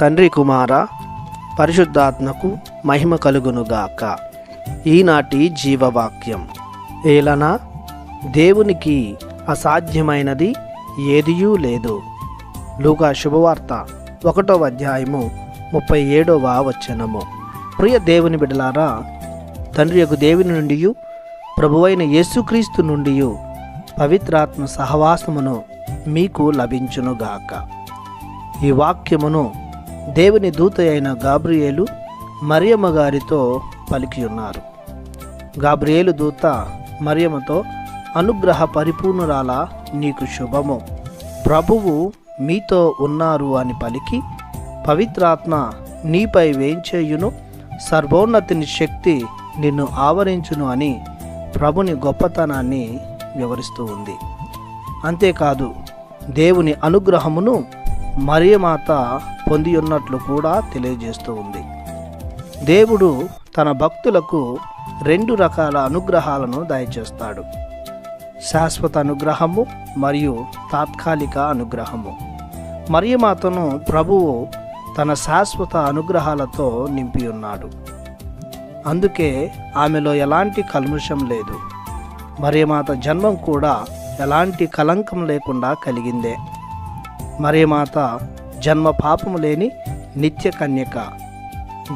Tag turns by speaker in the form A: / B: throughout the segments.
A: తండ్రి కుమార పరిశుద్ధాత్మకు మహిమ కలుగునుగాక. ఈనాటి జీవవాక్యం. ఏలనా దేవునికి అసాధ్యమైనది ఏదియూ లేదు. లూకా శుభవార్త ఒకటో అధ్యాయము ముప్పై ఏడవ వచనము. ప్రియ దేవుని బిడలారా తండ్రి యొక్క దేవుని నుండి ప్రభువైన యేసుక్రీస్తు నుండి పవిత్రాత్మ సహవాసమును మీకు లభించునుగాక. ఈ వాక్యమును దేవుని దూత అయిన గాబ్రియేలు మరియమ్మ గారితో పలికి ఉన్నారు గాబ్రియేలు దూత మరియమ్మతో అనుగ్రహ పరిపూర్ణురాల నీకు శుభము. ప్రభువు మీతో ఉన్నారు అని పలికి పవిత్రాత్మ నీపై వేయించేయును సర్వోన్నతిని శక్తి నిన్ను ఆవరించును అని ప్రభుని గొప్పతనాన్ని వివరిస్తూ ఉంది. అంతేకాదు దేవుని అనుగ్రహమును మరియమాత పొంది ఉన్నట్లు కూడా తెలియజేస్తూ ఉంది. దేవుడు తన భక్తులకు రెండు రకాల అనుగ్రహాలను దయచేస్తాడు. శాశ్వత అనుగ్రహము మరియు తాత్కాలిక అనుగ్రహము. మరియమాతను ప్రభువు తన శాశ్వత అనుగ్రహాలతో నింపి ఉన్నాడు అందుకే ఆమెలో ఎలాంటి కల్ముషం లేదు. మరియమాత జన్మం కూడా ఎలాంటి కలంకం లేకుండా కలిగిందే. మరియమాత జన్మ పాపము లేని నిత్య కన్యక.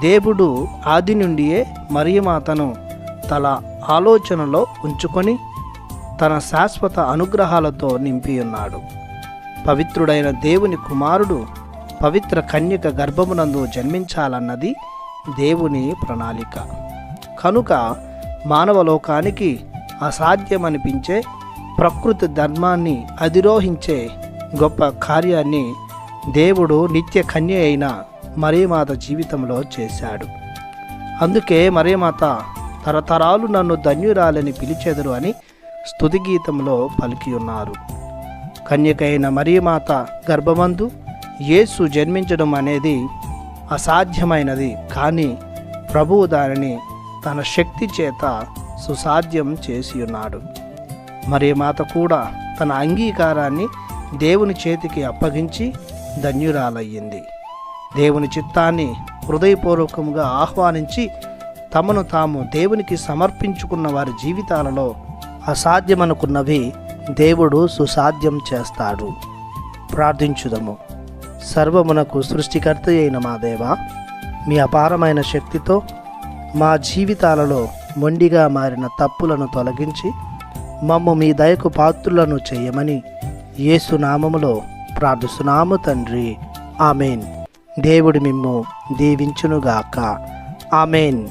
A: దేవుడు ఆది నుండియే మరియమాతను తల ఆలోచనలో ఉంచుకొని తన శాశ్వత అనుగ్రహాలతో నింపి ఉన్నాడు పవిత్రుడైన దేవుని కుమారుడు పవిత్ర కన్యక గర్భమునందు జన్మించాలన్నది దేవుని ప్రణాళిక. కనుక మానవ లోకానికి అసాధ్యమనిపించే ప్రకృతి ధర్మాన్ని అధిరోహించే గొప్ప కార్యాన్ని దేవుడు నిత్య కన్య అయిన మరియమాత జీవితంలో చేశాడు. అందుకే మరియమాత తరతరాలు నన్ను ధన్యురాలని పిలిచెదరు అని స్తుతి గీతంలో పలికి ఉన్నారు. కన్యకైన మరియమాత గర్భమందు యేసు జన్మించడం అనేది అసాధ్యమైనది కానీ ప్రభువు దానిని తన శక్తి చేత సుసాధ్యం చేసి ఉన్నాడు. మరి మాత కూడా తన అంగీకారాన్ని దేవుని చేతికి అప్పగించి ధన్యురాలయ్యింది. దేవుని చిత్తాన్ని హృదయపూర్వకంగా ఆహ్వానించి తమను తాము దేవునికి సమర్పించుకున్న వారి జీవితాలలో అసాధ్యమనుకున్నవి దేవుడు సుసాధ్యం చేస్తాడు. ప్రార్థించుదము. సర్వమునకు సృష్టికర్త అయిన మా దేవ మీ అపారమైన శక్తితో మా జీవితాలలో మొండిగా మారిన తప్పులను తొలగించి మమ్ము మీ దయకు పాత్రులను చేయమని యేసు నామములో ప్రార్థిస్తున్నాము తండ్రి. ఆమెన్. దేవుడు మిమ్ము దీవించునుగాక. ఆమెన్.